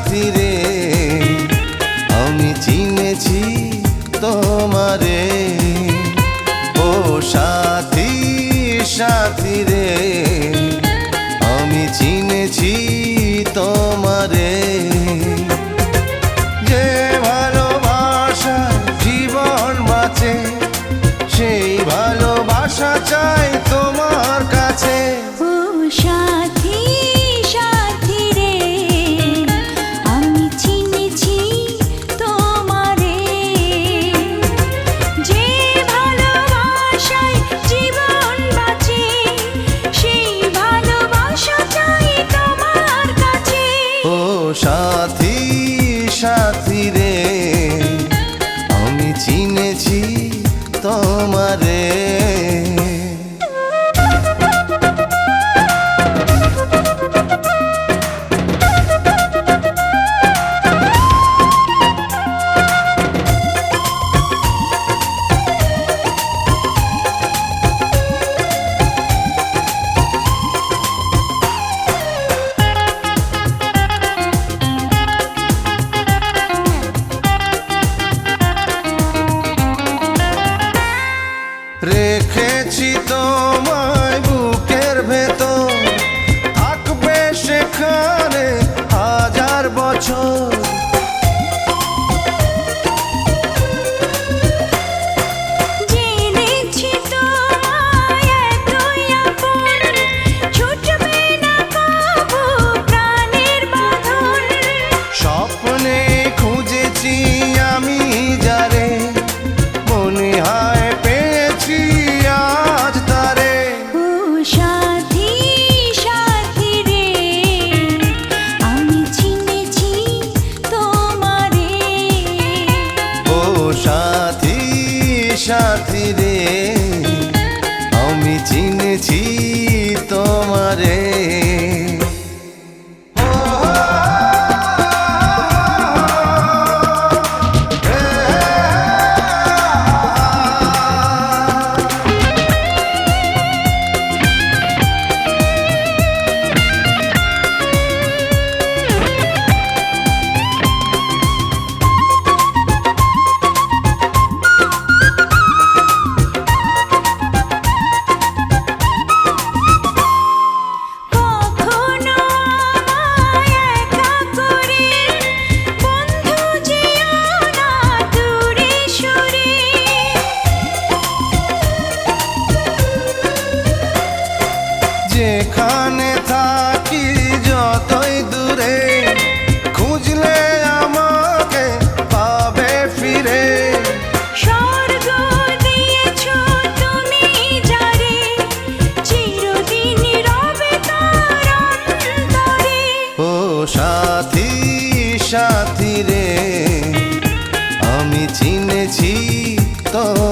সাথী চিনেছি তোমারে। রেখেছি তোমায় বুকের ভেতর। থাকবে সেখানে হাজার বছর। সাথী রে আমি চিনেছি তোমারে। যেখানে থাকি যতই দূরে খুঁজলে আমাকে পাবে ফিরে। স্বর্গ দিয়েছ তুমি যারে চিরদিন রবে তার অন্তরে। ও সাথী সাথী রে আমি চিনেছি তোমারে